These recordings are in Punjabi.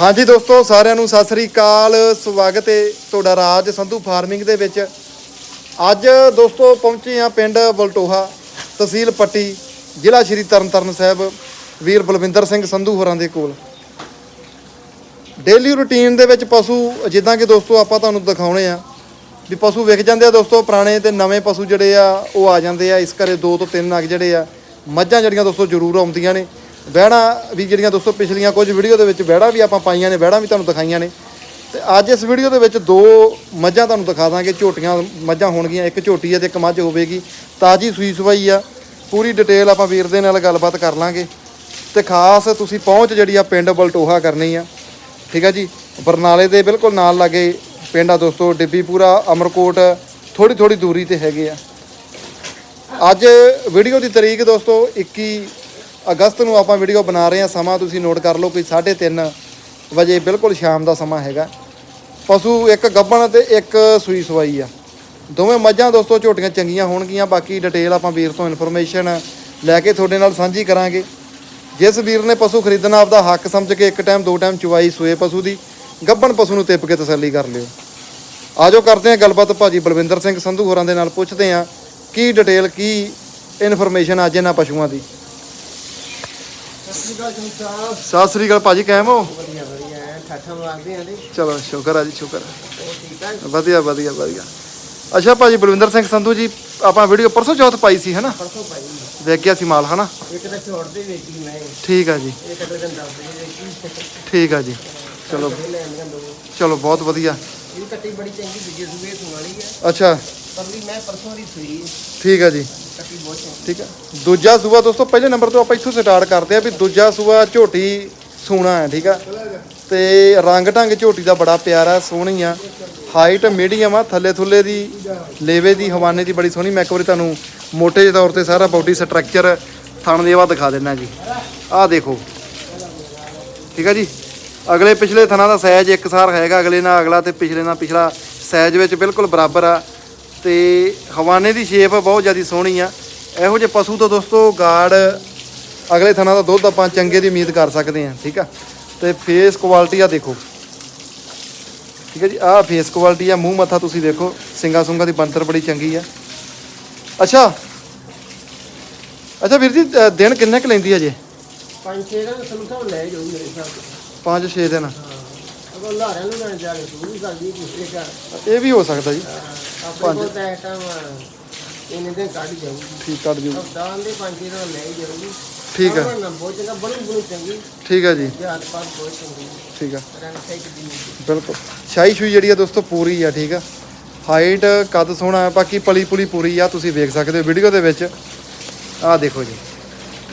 ਹਾਂਜੀ ਦੋਸਤੋ, ਸਾਰਿਆਂ ਨੂੰ ਸਤਿ ਸ੍ਰੀ ਅਕਾਲ। ਸਵਾਗਤ ਹੈ ਤੁਹਾਡਾ ਰਾਜ ਸੰਧੂ ਫਾਰਮਿੰਗ ਦੇ ਵਿੱਚ। ਅੱਜ ਦੋਸਤੋ, ਪਹੁੰਚੇ ਆ ਪਿੰਡ ਬਲਟੋਹਾ ਤਹਿਸੀਲ ਪੱਟੀ, ਜ਼ਿਲ੍ਹਾ ਸ਼੍ਰੀ ਤਰਨਤਾਰਨ ਸਾਹਿਬ, ਵੀਰ ਬਲਵਿੰਦਰ ਸਿੰਘ ਸੰਧੂ ਹੋਰਾਂ ਦੇ ਕੋਲ। ਡੇਲੀ ਰੁਟੀਨ ਦੇ ਵਿੱਚ ਪਸ਼ੂ, ਜਿੱਦਾਂ ਕਿ ਦੋਸਤੋ, ਆਪਾਂ ਤੁਹਾਨੂੰ ਦਿਖਾਉਣੇ ਆ ਵੀ ਪਸ਼ੂ ਵਿਕ ਜਾਂਦੇ ਆ ਦੋਸਤੋ, ਪੁਰਾਣੇ ਤੇ ਨਵੇਂ ਪਸ਼ੂ ਜਿਹੜੇ ਆ, ਉਹ ਆ ਜਾਂਦੇ ਆ। ਇਸ ਕਰੇ ਦੋ ਤੋਂ ਤਿੰਨ ਨਗ ਜਿਹੜੇ ਆ, ਮੱਝਾਂ ਜਿਹੜੀਆਂ ਦੋਸਤੋ, ਜ਼ਰੂਰ ਆਉਂਦੀਆਂ ਨੇ। ਬਹਿਣਾ ਵੀ ਜਿਹੜੀਆਂ ਦੋਸਤੋ ਪਿਛਲੀਆਂ ਕੁਝ ਵੀਡੀਓ ਦੇ ਵਿੱਚ ਬਹਿੜਾ ਵੀ ਆਪਾਂ ਪਾਈਆਂ ਨੇ ਬਹਿੜਾ ਵੀ ਤੁਹਾਨੂੰ ਦਿਖਾਈਆਂ ਨੇ। ਤੇ ਅੱਜ ਇਸ ਵੀਡੀਓ ਦੇ ਵਿੱਚ ਦੋ ਮੱਝਾਂ ਤੁਹਾਨੂੰ ਦਿਖਾ ਦਾਂਗੇ, ਝੋਟੀਆਂ ਮੱਝਾਂ ਹੋਣਗੀਆਂ, ਇੱਕ ਝੋਟੀ ਹੈ ਤੇ ਇੱਕ ਮੱਝ ਹੋਵੇਗੀ। ਤਾਜੀ ਸੂਈ ਸਵਾਈ ਆ, ਪੂਰੀ ਡਿਟੇਲ ਆਪਾਂ ਵੀਰ ਦੇ ਨਾਲ ਗੱਲਬਾਤ ਕਰ ਲਾਂਗੇ। ਤੇ ਖਾਸ ਤੁਸੀਂ ਪਹੁੰਚ ਜਿਹੜੀ ਆ ਪਿੰਡ ਬਲਟੋਹਾ ਕਰਨੀ ਆ, ਠੀਕ ਆ ਜੀ? ਬਰਨਾਲੇ ਦੇ ਬਿਲਕੁਲ ਨਾਲ ਲਾਗੇ ਪਿੰਡ ਆ ਦੋਸਤੋ, ਡਿੱਬੀਪੂਰਾ, ਅਮਰਕੋਟ ਥੋੜੀ ਥੋੜੀ ਦੂਰੀ ਤੇ ਹੈਗੇ ਆ। ਅੱਜ ਵੀਡੀਓ ਦੀ ਤਰੀਕ ਦੋਸਤੋ 21 ਅਗਸਤ ਨੂੰ ਆਪਾਂ ਵੀਡੀਓ ਬਣਾ ਰਹੇ ਹਾਂ, ਸਮਾਂ ਤੁਸੀਂ ਨੋਟ ਕਰ ਲਓ ਕੋਈ 3:30 ਵਜੇ ਬਿਲਕੁਲ ਸ਼ਾਮ ਦਾ ਸਮਾਂ ਹੈਗਾ। ਪਸ਼ੂ ਇੱਕ ਗੱਬਣ ਤੇ ਇੱਕ ਸੂਈ ਸਵਾਈ ਆ। ਦੋਵੇਂ ਮੱਝਾਂ ਦੋਸਤੋ ਝੋਟੀਆਂ ਚੰਗੀਆਂ ਹੋਣਗੀਆਂ, ਬਾਕੀ ਡਿਟੇਲ ਆਪਾਂ ਵੀਰ ਤੋਂ ਇਨਫੋਰਮੇਸ਼ਨ ਲੈ ਕੇ ਤੁਹਾਡੇ ਨਾਲ ਸਾਂਝੀ ਕਰਾਂਗੇ। ਜਿਸ ਵੀਰ ਨੇ ਪਸ਼ੂ ਖਰੀਦਣਾ, ਆਪਦਾ ਹੱਕ ਸਮਝ ਕੇ ਇੱਕ ਟਾਈਮ ਦੋ ਟਾਈਮ ਚੁਵਾਈ ਸੂਏ ਪਸ਼ੂ ਦੀ, ਗੱਬਣ ਪਸ਼ੂ ਨੂੰ ਤਿੱਪ ਕੇ ਤਸੱਲੀ ਕਰ ਲਿਓ। ਆਜੋ ਕਰਦੇ ਹਾਂ ਗੱਲਬਾਤ, ਭਾਜੀ ਬਲਵਿੰਦਰ ਸਿੰਘ ਸੰਧੂ ਹੋਰਾਂ ਦੇ ਨਾਲ ਪੁੱਛਦੇ ਹਾਂ, ਕੀ ਡਿਟੇਲ ਕੀ ਇਨਫੋਰਮੇਸ਼ਨ ਅੱਜ ਇਹਨਾਂ ਪਸ਼ੂਆਂ ਦੀ। ਸਤਿ ਸ੍ਰੀ ਅਕਾਲ ਭਾਜੀ ਕਾਇਮ ਹੋ? ਵਧੀਆ ਵਧੀਆ ਐ ਠਾਠਾ ਮਾਰਦੇ ਆਂ ਤੇ। ਚਲੋ ਸ਼ੁਕਰ ਆ ਜੀ ਸ਼ੁਕਰ ਵਧੀਆ ਵਧੀਆ ਵਧੀਆ। ਅੱਛਾ ਭਾਜੀ ਬਲਵਿੰਦਰ ਸਿੰਘ ਸੰਧੂ ਜੀ ਆਪਾਂ ਵੀਡੀਓ ਪਰਸੋਂ ਚੌਥ ਪਾਈ ਸੀ ਹਨਾ? ਪਰਸੋਂ ਪਾਈ ਸੀ। ਮਾਲ ਹਨਾ? ਇੱਕ ਤਾਂ ਛੋੜ ਦੇ ਵੇਚੀ ਮੈਂ। ਠੀਕ ਆ ਜੀ। ਇੱਕ ਤਾਂ ਦਿਨ ਦੱਸ ਦੇ ਵੇਚੀ ਠੀਕ ਆ ਜੀ। ਚਲੋ। ਚਲੋ ਬਹੁਤ ਵਧੀਆ। ਇਹ ਕੱਟੀ ਬੜੀ ਚੰਗੀ ਦੂਜੇ ਸੂਏ ਤੋਂ ਵਾਲੀ ਹੈ ਅੱਛਾ। ਪਰਲੀ ਮੈਂ ਪਰਸੋਂ ਦੀ ਸੂਈ ਠੀਕ ਆ ਜੀ। ਕੱਟੀ ਬਹੁਤ ਚੰਗੀ। ਠੀਕ ਆ। ਦੂਜਾ ਸੂਆ ਦੋਸਤੋ ਪਹਿਲੇ ਨੰਬਰ ਤੋਂ ਆਪਾਂ ਇੱਥੋਂ ਸਟਾਰਟ ਕਰਦੇ ਆ ਵੀ ਦੂਜਾ ਸੂਆ ਝੋਟੀ ਸੂਣਾ ਹੈ ਠੀਕ ਆ। ਤੇ ਰੰਗ ਢੰਗ ਝੋਟੀ ਦਾ ਬੜਾ ਪਿਆਰਾ ਸੋਹਣੀ ਆ। ਹਾਈਟ ਮੀਡੀਅਮ ਆ ਥੱਲੇ ਥੁੱਲੇ ਦੀ ਲੇਵੇ ਦੀ ਹਵਾਨੇ ਦੀ ਬੜੀ ਸੋਹਣੀ। ਮੈਂ ਇੱਕ ਵਾਰੀ ਤੁਹਾਨੂੰ ਮੋਟੇ ਜਿਹੇ ਤੌਰ ਤੇ ਸਾਰਾ ਬਾਡੀ ਸਟਰਕਚਰ ਥਣ ਦੇਵਾ ਦਿਖਾ ਦਿੰਨਾ ਜੀ। ਆਹ ਦੇਖੋ। ਠੀਕ ਆ ਜੀ। ਅਗਲੇ ਪਿਛਲੇ ਥਣਾ ਦਾ ਸਾਈਜ਼ ਇੱਕਸਾਰ ਹੈਗਾ, ਅਗਲੇ ਨਾਲ ਅਗਲਾ ਤੇ ਪਿਛਲੇ ਨਾਲ ਪਿਛਲਾ ਸਾਈਜ਼ ਵਿੱਚ ਬਿਲਕੁਲ ਬਰਾਬਰ ਆ। ਤੇ ਹਵਾਨੇ ਦੀ ਸ਼ੇਪ ਬਹੁਤ ਜ਼ਿਆਦਾ ਸੋਹਣੀ ਆ। ਇਹੋ ਜਿਹੇ ਪਸ਼ੂ ਤੋਂ ਦੋਸਤੋ ਗਾੜ ਅਗਲੇ ਥਣਾ ਦਾ ਦੁੱਧ ਆਪਾਂ ਚੰਗੇ ਦੀ ਉਮੀਦ ਕਰ ਸਕਦੇ ਹਾਂ, ਠੀਕ ਆ? ਤੇ ਫੇਸ ਕੁਆਲਿਟੀ ਆ ਦੇਖੋ। ਠੀਕ ਹੈ ਜੀ, ਆਹ ਫੇਸ ਕੁਆਲਿਟੀ ਆ, ਮੂੰਹ ਮੱਥਾ ਤੁਸੀਂ ਦੇਖੋ ਸਿੰਗਾ ਸੁੰਗਾ ਦੀ ਬੰਤਰ ਬੜੀ ਚੰਗੀ ਆ। ਅੱਛਾ। ਅੱਛਾ ਵੀਰ ਜੀ ਦਿਨ ਕਿੰਨੇ ਕੁ ਲੈਂਦੀ ਆ ਜੇ? ਪੰਜ ਛੇ ਦਾ ਸਲੂਸ਼ਨ ਲੈ ਜਾਊ ਮੇਰੇ ਹਿਸਾਬ ਨਾਲ। 5-6 ਦਿਨ। ਹਾਂ। ਅਗੋ ਲਾਰਿਆਂ ਨੂੰ ਲੈਣ ਜਾ ਕੇ ਸ਼ੁਰੂ ਕਰ ਦੀ ਦੂਸਰੇ ਘਰ। ਇਹ ਵੀ ਹੋ ਸਕਦਾ ਜੀ। ਆਪਣੇ ਕੋਲ ਤਾਂ ਟਾਈਮ ਇਹਨੇ ਦਿਨ ਕੱਢ ਜਾਊਗੀ। ਠੀਕ ਕੱਢ ਜੂ। ਹਫਤਾਂ ਦੇ ਪੰਜ ਛੇ ਦਾ ਲੈ ਜਾਊਗੀ। ਠੀਕ ਆ। ਬਹੁਤ ਚੰਗਾ ਚੰਗੀ। ਠੀਕ ਆ ਜੀ। ਜਹਾਜ਼ ਪਾਸ ਬਹੁਤ ਚੰਗੀ। ਠੀਕ ਆ। ਰੰਗ ਦੀ ਬਿਲਕੁਲ। ਸ਼ਾਹੀ ਸ਼ੂਈ ਜਿਹੜੀ ਆ ਦੋਸਤੋ ਪੂਰੀ ਆ ਠੀਕ ਆ। ਹਾਈਟ ਕੱਦ ਸੋਹਣਾ ਹੈ ਬਾਕੀ ਪਲੀ ਪੁਲੀ ਪੂਰੀ ਆ ਤੁਸੀਂ ਵੇਖ ਸਕਦੇ ਹੋ ਵੀਡੀਓ ਦੇ ਵਿੱਚ। ਆਹ ਦੇਖੋ ਜੀ।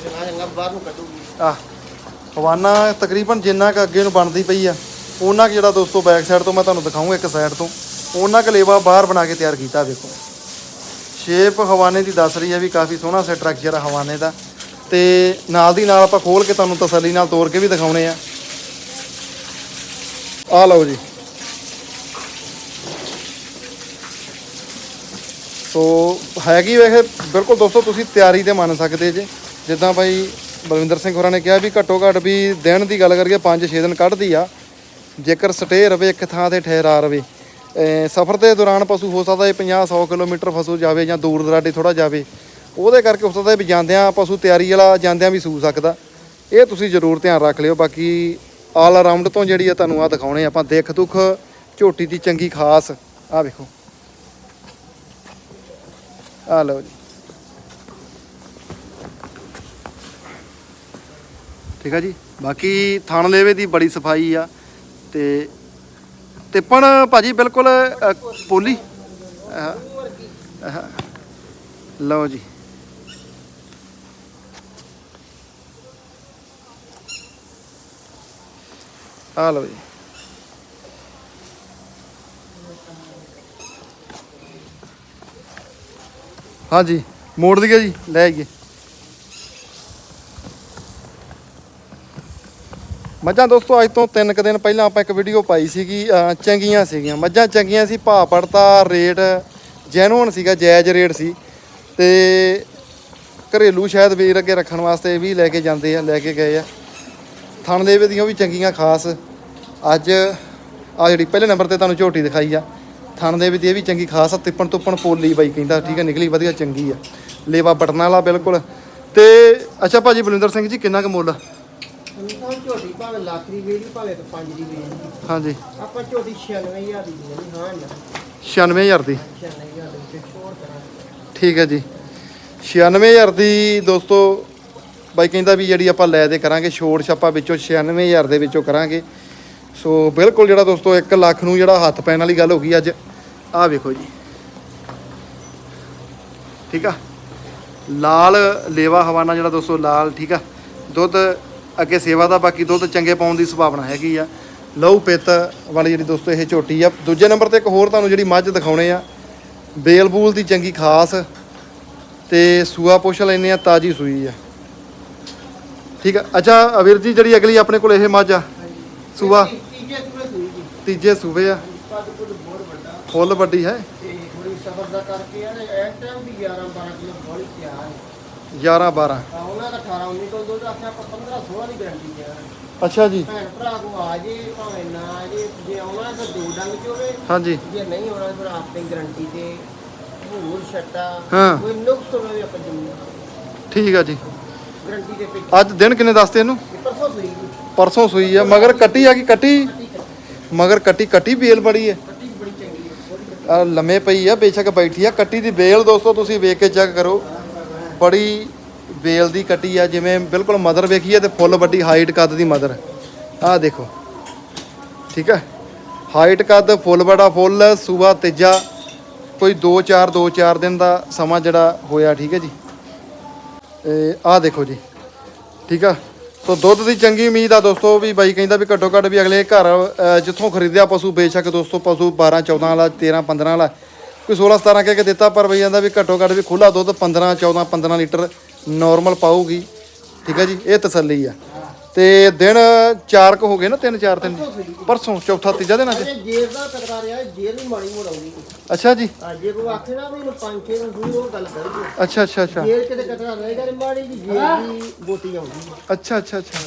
ਚੰਗਾ ਚੰਗਾ ਬਾਹਰ ਨੂੰ ਕੱਢੂਗੀ। ਆਹ ਹਵਾਨਾ ਤਕਰੀਬਨ ਜਿੰਨਾ ਕ ਅੱਗੇ ਨੂੰ ਬਣਦੀ ਪਈ ਆ, ਉਹਨਾਂ ਕੁ ਜਿਹੜਾ ਦੋਸਤੋ ਬੈਕ ਸਾਈਡ ਤੋਂ ਮੈਂ ਤੁਹਾਨੂੰ ਦਿਖਾਉਂਗਾ ਇੱਕ ਸਾਈਡ ਤੋਂ, ਉਹਨਾਂ ਕੁ ਲੇਵਾ ਬਾਹਰ ਬਣਾ ਕੇ ਤਿਆਰ ਕੀਤਾ ਦੇਖੋ। ਸ਼ੇਪ ਹਵਾਨੇ ਦੀ ਦੱਸ ਰਹੀ ਹੈ ਵੀ ਕਾਫੀ ਸੋਹਣਾ ਸਟਰਕਚਰ ਆ ਹਵਾਨੇ ਦਾ ਤੇ ਨਾਲ ਦੀ ਨਾਲ ਆਪਾਂ ਖੋਲ ਕੇ ਤੁਹਾਨੂੰ ਤਸੱਲੀ ਨਾਲ ਤੋੜ ਕੇ ਵੀ ਦਿਖਾਉਣੇ ਆ। ਆ ਲਓ ਜੀ। ਸੋ ਹੈਗੀ ਵੈਸੇ ਬਿਲਕੁਲ ਦੋਸਤੋ ਤੁਸੀਂ ਤਿਆਰੀ ਤੇ ਮੰਨ ਸਕਦੇ ਜੇ, ਜਿੱਦਾਂ ਭਾਈ ਬਲਵਿੰਦਰ ਸਿੰਘ ਹੋਰਾਂ ਨੇ ਕਿਹਾ ਵੀ ਘੱਟੋ ਘੱਟ ਵੀ ਦਿਨ ਦੀ ਗੱਲ ਕਰੀਏ 5-6 ਦਿਨ ਕੱਢਦੀ ਆ। ਜੇਕਰ ਸਟੇ ਰਵੇ, ਇੱਕ ਥਾਂ ਤੇ ਠਹਿਰਾ ਰਵੇ। ਸਫ਼ਰ ਦੇ ਦੌਰਾਨ ਪਸ਼ੂ ਹੋ ਸਕਦਾ ਹੈ 50-100 ਕਿਲੋਮੀਟਰ ਫਸੂ ਜਾਵੇ ਜਾਂ ਦੂਰ ਦਰਾਡੇ ਥੋੜਾ ਜਾਵੇ। ਉਹਦੇ ਕਰਕੇ ਹੋ ਸਕਦਾ ਵੀ ਜਾਂਦਿਆਂ ਪਸ਼ੂ ਤਿਆਰੀ ਵਾਲਾ ਜਾਂਦਿਆਂ ਵੀ ਸੂ ਸਕਦਾ। ਇਹ ਤੁਸੀਂ ਜ਼ਰੂਰ ਧਿਆਨ ਰੱਖ ਲਿਓ। ਬਾਕੀ ਆਲ ਅਰਾਊਂਡ ਤੋਂ ਜਿਹੜੀ ਆ ਤੁਹਾਨੂੰ ਆ ਦਿਖਾਉਣੇ ਆਪਾਂ ਦੇਖ ਦੁੱਖ, ਝੋਟੀ ਦੀ ਚੰਗੀ ਖਾਸ। ਆ ਵੇਖੋ। ਆ ਲਓ ਜੀ। ਠੀਕ ਆ ਜੀ। ਬਾਕੀ ਥਣ ਲੇਵੇ ਦੀ ਬੜੀ ਸਫ਼ਾਈ ਆ ਤੇ ਤਿੱਪਣ ਭਾਜੀ ਬਿਲਕੁਲ ਅ, ਪੋਲੀ। ਆਹ, ਆਹ। ਲਓ ਜੀ। ਆ ਲਓ ਜੀ। ਹਾਂਜੀ ਮੋੜ ਦਈਏ ਜੀ ਲੈ ਆਈਏ। ਮੱਝਾਂ ਦੋਸਤੋ, ਅੱਜ ਤੋਂ ਤਿੰਨ ਕੁ ਦਿਨ ਪਹਿਲਾਂ ਆਪਾਂ ਇੱਕ ਵੀਡੀਓ ਪਾਈ ਸੀਗੀ ਚੰਗੀਆਂ ਸੀਗੀਆਂ। ਮੱਝਾਂ ਚੰਗੀਆਂ ਸੀ, ਭਾਅ ਪੜਤਾ ਰੇਟ ਜੈਨੂਨ ਸੀਗਾ, ਜਾਇਜ਼ ਰੇਟ ਸੀ। ਤੇ ਘਰੇਲੂ ਸ਼ਾਇਦ ਵੀਰ ਅੱਗੇ ਰੱਖਣ ਵਾਸਤੇ ਵੀ ਲੈ ਕੇ ਜਾਂਦੇ ਆ, ਲੈ ਕੇ ਗਏ ਆ। ਥਣ ਦੇ ਦੀਆਂ ਵੀ ਚੰਗੀਆਂ ਖਾਸ। ਅੱਜ ਆ ਜਿਹੜੀ ਪਹਿਲੇ ਨੰਬਰ ਤੇ ਤੁਹਾਨੂੰ ਝੋਟੀ ਦਿਖਾਈ ਆ, ਥਣ ਦੇ ਵਿੱਚ ਇਹ ਵੀ ਚੰਗੀ ਖਾਸ ਆ, ਤਿੱਪਣ ਤੁੱਪਣ ਪੋਲੀ ਬਾਈ ਕਹਿੰਦਾ, ਠੀਕ ਹੈ ਨਿਕਲੀ ਵਧੀਆ ਚੰਗੀ ਆ। ਲੇਵਾ ਬਟਨ ਵਾਲਾ ਬਿਲਕੁਲ। ਤੇ, ਅੱਛਾ ਭਾਜੀ ਬਲਵਿੰਦਰ ਸਿੰਘ ਜੀ, ਕਿੰਨਾ ਕੁ ਮੁੱਲ? ਆ? ਹੁਣ ਝੋਟੀ ਭਾਵੇਂ ਲੱਖ ਦੀ ਵੇਚੀ ਭਾਵੇਂ ਤੇ 5 ਦੀ ਵੇਚੀ। ਹਾਂਜੀ। ਆਪਾਂ ਝੋਟੀ 96000 ਦੀ ਦੇਣੀ ਹਾਂ ਨਾ? 96000 ਦੀ। 96000 ਦੇ ਵਿੱਚ ਛੋੜ ਕਰਾਂਗੇ ਠੀਕ ਹੈ ਜੀ। 96000 ਦੀ ਦੋਸਤੋ ਬਾਈ ਕਹਿੰਦਾ ਵੀ ਜਿਹੜੀ ਆਪਾਂ ਲੈ ਦੇ ਕਰਾਂਗੇ ਛੋੜ ਛਾਪਾ ਵਿੱਚੋਂ 96000 ਦੇ ਵਿੱਚੋਂ ਕਰਾਂਗੇ। ਸੋ ਬਿਲਕੁਲ ਜਿਹੜਾ ਦੋਸਤੋ 1 ਲੱਖ ਨੂੰ ਜਿਹੜਾ ਹੱਥ ਪੈਣ ਵਾਲੀ ਗੱਲ ਹੋ ਗਈ ਅੱਜ ਆਹ ਵੇਖੋ ਜੀ। ਠੀਕ ਆ? ਲਾਲ ਲੇਵਾ ਹਵਾਨਾ ਜਿਹੜਾ ਦੋਸਤੋ ਲਾਲ ਠੀਕ ਆ? ਦੁੱਧ ਅੱਗੇ ਸੇਵਾ ਦਾ, ਬਾਕੀ ਦੁੱਧ ਚੰਗੇ ਪਾਉਣ ਦੀ ਸੰਭਾਵਨਾ ਹੈਗੀ ਆ। ਲਹੂ, ਪਿੱਤ ਵਾਲੀ ਜਿਹੜੀ ਦੋਸਤੋ, ਇਹ ਝੋਟੀ ਆ। ਦੂਜੇ ਨੰਬਰ ਤੇ ਇੱਕ ਹੋਰ ਤੁਹਾਨੂੰ ਜਿਹੜੀ ਮੱਝ ਦਿਖਾਉਣੇ ਆ। ਬੇਲ ਬੂਲ ਦੀ ਚੰਗੀ ਖਾਸ ਤੇ ਸੂਆ ਪੁੱਛ ਲੈਨੇ ਆ, ਤਾਜੀ ਸੂਈ ਆ। ਠੀਕ ਆ। ਅੱਛਾ, ਅਵੀਰ ਜੀ, ਜਿਹੜੀ ਅਗਲੀ ਆਪਣੇ ਕੋਲ ਇਹ ਮੱਝ ਆ, ਸੂਆ? ਤੀਜੇ ਸੂਰੇ ਸੂਈ ਜੀ ਤੀਜੇ ਸੂਬੇ ਆ। ਫੁੱਲ ਵੱਡੀ ਹੈ। ਤੇ ਥੋੜੀ ਸਬਰ ਦਾ ਕਰਕੇ ਯਾਰ ਇਸ ਟਾਈਮ ਵੀ 11 12 ਕਿਲੋ ਬੋਲੀ ਤਿਆਰ ਹੈ। 11 12 ਆ ਉਹਨਾਂ ਦਾ 18 19 ਕੋਲ ਦੁੱਧ ਆਖਿਆ ਆਪਾਂ 15 16 ਦੀ ਗਾਰੰਟੀ ਦੇ ਰਹੇ ਅੱਛਾ ਜੀ। ਭੈਣ ਭਰਾ ਕੋ ਆ ਜੇ ਭਾਵੇਂ ਨਾ ਆ ਜੇ ਜੇ ਆਉਣਾ ਤਾਂ ਦੋ ਡੰਗ ਚ ਹੋਵੇ ਹਾਂਜੀ। ਜੇ ਨਹੀਂ ਆਉਣਾ ਫਿਰ ਆਪਣੀ ਗਾਰੰਟੀ ਤੇ ਹੋਰ ਛੱਟਾ ਹਾਂ। ਕੋਈ ਨੁਕਸ ਹੋਵੇ ਵੀ ਆਪਾਂ ਜ਼ਮੀਨ ਠੀਕ ਆ ਜੀ। ਗਾਰੰਟੀ ਦੇ ਪਿੱਛੇ ਅੱਜ ਦਿਨ ਕਿੰਨੇ ਦੱਸਦੇ ਇਹਨੂੰ? ਪਰਸੋਂ ਸੂਈ ਜੀ। ਪਰਸੋਂ ਸੂਈ ਆ ਮਗਰ ਕੱਟੀ ਆ ਗਈ ਕੱਟੀ? ਮਗਰ ਕੱਟੀ ਕੱਟੀ ਬੇਲ ਬੜੀ ਹੈ ਕੱਟੀ ਬੜੀ ਚੰਗੀ ਹੈ ਲੰਮੇ ਪਈ ਆ ਬੇਸ਼ੱਕ ਬੈਠੀ ਆ ਕੱਟੀ ਦੀ ਬੇਲ ਦੋਸਤੋ ਤੁਸੀਂ ਵੇਖ ਕੇ ਚੈੱਕ ਕਰੋ। ਬੜੀ ਵੇਲ ਦੀ ਕੱਟੀ ਆ, ਜਿਵੇਂ ਬਿਲਕੁਲ ਮਦਰ ਵੇਖੀ ਆ ਤੇ ਫੁੱਲ ਵੱਡੀ ਹਾਈਟ ਕੱਦ ਦੀ ਮਦਰ। ਆਹ ਦੇਖੋ। ਠੀਕ ਹੈ ਹਾਈਟ ਕੱਦ ਫੁੱਲ ਬੜਾ ਫੁੱਲ, ਸੂਆ ਤੀਜਾ, ਕੋਈ 2 4 2 4 ਦਿਨ ਦਾ ਸਮਾਂ ਜਿਹੜਾ ਹੋਇਆ, ਠੀਕ ਹੈ ਜੀ? ਆਹ ਦੇਖੋ ਜੀ। ਠੀਕ ਆ? ਸੋ ਦੁੱਧ ਦੀ ਚੰਗੀ ਉਮੀਦ ਆ ਦੋਸਤੋ ਵੀ ਬਾਈ ਕਹਿੰਦਾ ਵੀ ਘੱਟੋ ਘੱਟ ਵੀ ਅਗਲੇ ਘਰ ਜਿੱਥੋਂ ਖਰੀਦਿਆ ਪਸ਼ੂ, ਬੇਸ਼ੱਕ ਦੋਸਤੋ ਪਸ਼ੂ 12 14 ਵਾਲਾ 13 15 ਵਾਲਾ ਕੋਈ 16 17 ਕਹਿ ਕੇ ਦਿੱਤਾ ਪਰ ਬਈ ਕਹਿੰਦਾ ਵੀ ਘੱਟੋ ਘੱਟ ਵੀ ਖੁੱਲਾ ਦੁੱਧ 15 14 15 ਲੀਟਰ ਨਾਰਮਲ ਪਾਊਗੀ। ਠੀਕ ਹੈ ਜੀ ਇਹ ਤਸੱਲੀ ਆ। ਤੇ ਦਿਨ 4 ਕੁ ਹੋ ਗਏ ਨਾ 3 4 ਦਿਨ? ਪਰਸੋਂ ਚੌਥਾ ਤੀਜਾ ਦਿਨ ਅੱਜ? ਅਜੇ ਜੇਰ ਦਾ ਕਟਕਾ ਰਿਹਾ ਜੇਰ ਵੀ ਮਾੜੀ ਮੋੜ ਆਉਂਦੀ ਅੱਛਾ ਜੀ। ਆ ਜੇ ਕੋਈ ਆਖੇ ਨਾ ਵੀ ਇਹਨੂੰ ਪੰਜ ਛੇ ਨੂੰ ਦੂਰ ਉਹ ਗੱਲ ਕਰਦੀ ਅੱਛਾ ਅੱਛਾ ਅੱਛਾ। ਜੇਰ ਕਿਤੇ ਕਟਕਾ ਰਹੇਗਾ ਤੇ ਮਾੜੀ ਜੀ ਜੇਰ ਦੀ ਗੋਟੀ ਆਉਂਦੀ ਹੈ ਅੱਛਾ ਅੱਛਾ ਅੱਛਾ।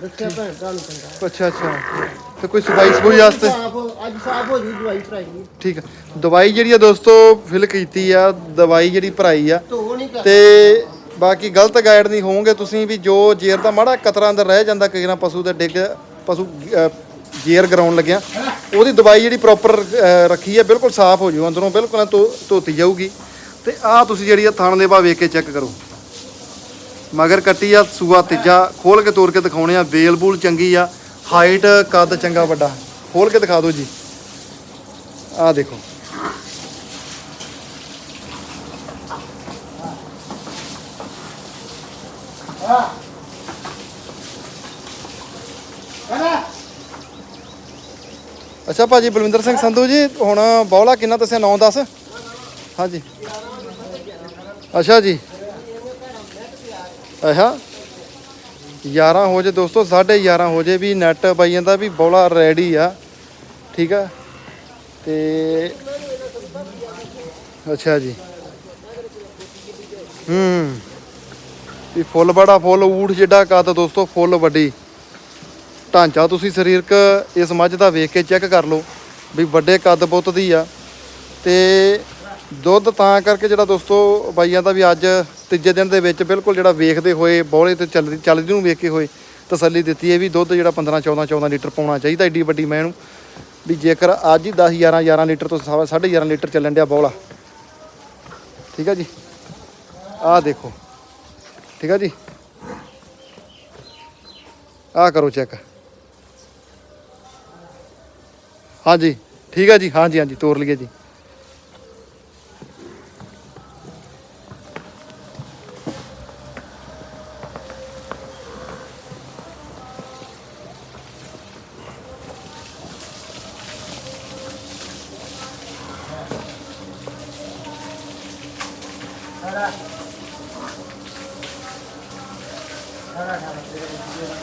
ਦੱਸਿਆ ਭੈਣ ਤੁਹਾਨੂੰ ਚੰਗਾ। ਅੱਛਾ ਅੱਛਾ। ਤੇ ਕੋਈ ਸਫ਼ਾਈ ਸਫੂਈ ਵਾਸਤੇ? ਸਾਫ਼ ਅੱਜ ਸਾਫ਼ ਹੋ ਜੀ ਦਵਾਈ ਭਰਾਈ ਠੀਕ ਆ। ਦਵਾਈ ਜਿਹੜੀ ਆ ਦੋਸਤੋ ਫਿਲ ਕੀਤੀ ਆ ਦਵਾਈ ਜਿਹੜੀ ਭਰਾਈ ਆ। ਧੋ ਨਹੀਂ ਕਰ ਤੇ ਬਾਕੀ ਗਲਤ ਗਾਈਡ ਨਹੀਂ ਹੋਵੋਗੇ ਤੁਸੀਂ ਵੀ ਜੋ ਜੇਰ ਦਾ ਮਾੜਾ ਕਤਰਾ ਅੰਦਰ ਰਹਿ ਜਾਂਦਾ ਕਈ ਨਾ ਪਸ਼ੂ ਦੇ ਡਿੱਗ ਪਸ਼ੂ ਅਹ, ਜੇਰ ਗਰਾਉਣ ਲੱਗਿਆ ਉਹਦੀ ਦਵਾਈ ਜਿਹੜੀ ਪ੍ਰੋਪਰ ਰੱਖੀ ਹੈ ਬਿਲਕੁਲ ਸਾਫ਼ ਹੋ ਜਾਊ ਅੰਦਰੋਂ ਬਿਲਕੁਲ ਐਂ ਧੋ- ਧੋਤੀ ਜਾਊਗੀ। ਤੇ ਆਹ ਤੁਸੀਂ ਜਿਹੜੀ ਆ ਥਣ ਦੇ ਬਾ ਵੇਖ ਕੇ ਚੈੱਕ ਕਰੋ। ਮਗਰ ਕੱਟੀ ਆ ਸੂਆ ਤੀਜਾ ਖੋਲ ਕੇ ਤੋੜ ਕੇ ਦਿਖਾਉਣੇ ਆ ਬੇਲ ਬੂਲ ਚੰਗੀ ਆ। ਹਾਈਟ ਕੱਦ ਚੰਗਾ ਵੱਡਾ। ਖੋਲ ਕੇ ਦਿਖਾ ਦਿਓ ਜੀ। ਆਹ ਦੇਖੋ। ਅੱਛਾ ਭਾਜੀ, ਬਲਵਿੰਦਰ ਸਿੰਘ ਸੰਧੂ ਜੀ, ਹੁਣ ਬੌਲਾ ਕਿੰਨਾ ਦੱਸਿਆ? 9 10 ਹਾਂਜੀ। ਅੱਛਾ ਜੀ। ਅੱਛਾ। 11 ਹੋ ਜੇ ਦੋਸਤੋ 11:30 ਹੋ ਜੇ ਵੀ ਨੈਟ ਬਾਈਆਂ ਦਾ ਵੀ ਬੌਲਾ ਰੈਡੀ ਆ। ਠੀਕ ਆ? ਤੇ ਅੱਛਾ ਜੀ। ਹੂੰ। ਵੀ ਫੁੱਲ ਬੜਾ, ਫੁੱਲ ਊਠ ਜਿੱਡਾ ਕੱਦ ਦੋਸਤੋ, ਫੁੱਲ ਵੱਡੀ। ਢਾਂਚਾ ਤੁਸੀਂ ਸਰੀਰਕ ਇਸ ਮੱਝ ਦਾ ਵੇਖ ਕੇ ਚੈੱਕ ਕਰ ਲਓ ਵੀ ਵੱਡੇ ਕੱਦ ਬੁੱਤ ਦੀ ਆ। ਤੇ ਦੁੱਧ ਤਾਂ ਕਰਕੇ ਜਿਹੜਾ ਦੋਸਤੋ ਬਾਈਆਂ ਦਾ ਵੀ ਅੱਜ ਤੀਜੇ ਦਿਨ ਦੇ ਵਿੱਚ ਬਿਲਕੁਲ ਜਿਹੜਾ ਵੇਖਦੇ ਹੋਏ, ਬੋਲੇ ਤੇ ਚੱਲਦੀ ਚੱਲਦੀ ਨੂੰ ਵੇਖ ਕੇ ਹੋਏ ਤਸੱਲੀ ਦਿੱਤੀ ਹੈ ਵੀ ਦੁੱਧ ਜਿਹੜਾ 15 14 14 ਲੀਟਰ ਪਾਉਣਾ ਚਾਹੀਦਾ, ਏਡੀ ਵੱਡੀ ਮੈਂ ਨੂੰ। ਵੀ ਜੇਕਰ ਅੱਜ ਹੀ 10 11 11 ਲੀਟਰ ਤੋਂ ਸਵਾ- ਸਾਢੇ 11 ਲੀਟਰ ਚੱਲਣ ਡਿਆ ਬੋਲਾ। ਠੀਕ ਹੈ ਜੀ? ਆਹ ਦੇਖੋ। ਠੀਕ ਹੈ ਜੀ? ਆਹ ਕਰੋ ਚੈੱਕ। ਹਾਂਜੀ। ਠੀਕ ਹੈ ਜੀ? ਹਾਂਜੀ ਹਾਂਜੀ, ਤੋਰ ਲਈਏ ਜੀ।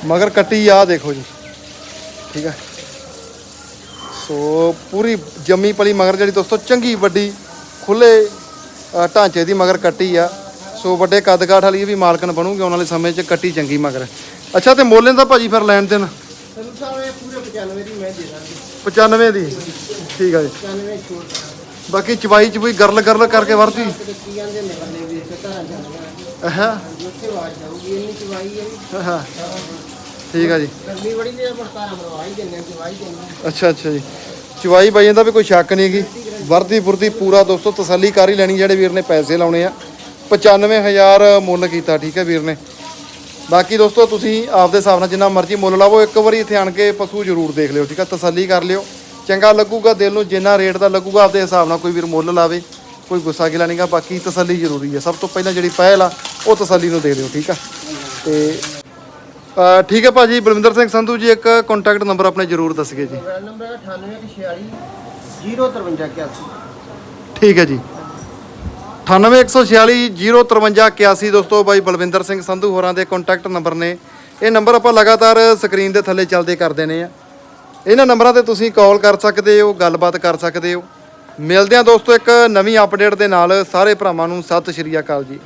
ਮਗਰ ਕੱਟੀ ਆ ਦੇਖੋ ਜੀ। ਠੀਕ ਹੈ ਸੋ ਪੂਰੀ ਜੰਮੀ ਪਲੀ ਮਗਰ ਜਿਹੜੀ ਦੋਸਤੋ ਚੰਗੀ ਵੱਡੀ ਖੁੱਲੇ ਢਾਂਚੇ ਦੀ ਮਗਰ ਕੱਟੀ ਆ। ਸੋ ਵੱਡੇ ਕੱਦ ਕਾਠ ਵਾਲੀ ਵੀ ਮਾਲਕਨ ਬਣੂਗੀ ਆਉਣ ਵਾਲੇ ਸਮੇਂ 'ਚ ਕੱਟੀ ਚੰਗੀ ਮਗਰ। ਅੱਛਾ ਤੇ ਮੋਲੇ ਦਾ ਭਾਜੀ ਫਿਰ ਲੈਣ ਦੇਣ? ਸੰਧੂ ਸਾਹਿਬ ਇਹ ਪੂਰੇ 95 ਦੀ ਮੈਂ 95 ਦੀ। ਠੀਕ ਆ ਜੀ। 95 ਛੋਟ ਬਾਕੀ ਚਵਾਈ ਚਵੂਈ ਗਰਲ ਗਰਲ ਕਰਕੇ ਵਰਤੀ। ਕੀ ਜਾਂਦੇ ਨੇ ਬੰਦੇ ਵੀ ਤੇ ਘਰਾਂ ਜਾਂਦੇ ਹਾਂ ਉੱਥੇ ਆਵਾਜ਼ ਜਾਊਗੀ ਇੰਨੀ ਚਵਾਈ ਹੈ ਹਾਂ ਠੀਕ ਆ ਜੀ। ਗਰਮੀ ਬੜੀ ਦੇ ਪਰ ਤਾਰਾ ਮਰਵਾ ਹੀ ਦਿੰਦੇ ਚਵਾਈ ਦਿੰਦੇ ਅੱਛਾ ਅੱਛਾ ਜੀ। ਚਵਾਈ ਬਾਈ ਦਾ ਵੀ ਕੋਈ ਸ਼ੱਕ ਨਹੀਂ ਹੈਗੀ। ਵਰਦੀ ਫੁਰਦੀ ਪੂਰਾ ਦੋਸਤੋ ਤਸੱਲੀ ਕਰ ਹੀ ਲੈਣੀ ਜਿਹੜੇ ਵੀਰ ਨੇ ਪੈਸੇ ਲਾਉਣੇ ਆ। 95000 ਮੁੱਲ ਕੀਤਾ, ਠੀਕ ਹੈ ਵੀਰ ਨੇ। ਬਾਕੀ ਦੋਸਤੋ ਤੁਸੀਂ ਆਪਦੇ ਹਿਸਾਬ ਨਾਲ ਜਿੰਨਾ ਮਰਜ਼ੀ ਮੁੱਲ ਲਾਵੋ, ਇੱਕ ਵਾਰੀ ਇੱਥੇ ਆਣ ਕੇ ਪਸ਼ੂ ਜ਼ਰੂਰ ਦੇਖ ਲਿਓ, ਠੀਕ ਹੈ ਤਸੱਲੀ ਕਰ ਲਿਓ। ਚੰਗਾ ਲੱਗੂਗਾ ਦਿਲ ਨੂੰ ਜਿੰਨਾ ਰੇਟ ਦਾ ਲੱਗੂਗਾ ਆਪਦੇ ਹਿਸਾਬ ਨਾਲ ਕੋਈ ਵੀਰ ਮੁੱਲ ਲਾਵੇ ਕੋਈ ਗੁੱਸਾ ਗਿਲਾ ਨਹੀਂਗਾ ਬਾਕੀ ਤਸੱਲੀ ਜ਼ਰੂਰੀ ਹੈ ਸਭ ਤੋਂ ਪਹਿਲਾਂ ਜਿਹੜੀ ਪਹਿਲ ਆ ਉਹ ਤਸੱਲੀ ਨੂੰ ਦੇ ਦਿਓ ਠੀਕ ਆ? ਤੇ ਠੀਕ ਹੈ ਭਾਜੀ ਬਲਵਿੰਦਰ ਸਿੰਘ ਸੰਧੂ ਜੀ ਇੱਕ ਕੰਟੈਕਟ ਨੰਬਰ ਆਪਣੇ ਜ਼ਰੂਰ ਦੱਸਗੇ ਜੀ। ਮੇਰਾ ਨੰਬਰ ਹੈ 9846 05381 ਠੀਕ ਹੈ ਜੀ। 9816605381 ਦੋਸਤੋ ਬਾਈ ਬਲਵਿੰਦਰ ਸਿੰਘ ਸੰਧੂ ਹੋਰਾਂ ਦੇ ਕੰਟੈਕਟ ਨੰਬਰ ਨੇ। ਇਹ ਨੰਬਰ ਆਪਾਂ ਲਗਾਤਾਰ ਸਕਰੀਨ ਦੇ ਥੱਲੇ ਚੱਲਦੇ ਕਰ ਦੇਣੇ ਆ। ਇਹਨਾਂ ਨੰਬਰਾਂ ਤੇ ਤੁਸੀਂ ਕਾਲ ਕਰ ਸਕਦੇ ਹੋ, ਗੱਲਬਾਤ ਕਰ ਸਕਦੇ ਹੋ। ਮਿਲਦੇ ਆ ਦੋਸਤੋ ਇੱਕ ਨਵੀਂ ਅਪਡੇਟ ਦੇ ਨਾਲ। ਸਾਰੇ ਭਰਾਵਾਂ ਨੂੰ ਸਤਿ ਸ਼੍ਰੀ ਅਕਾਲ ਜੀ।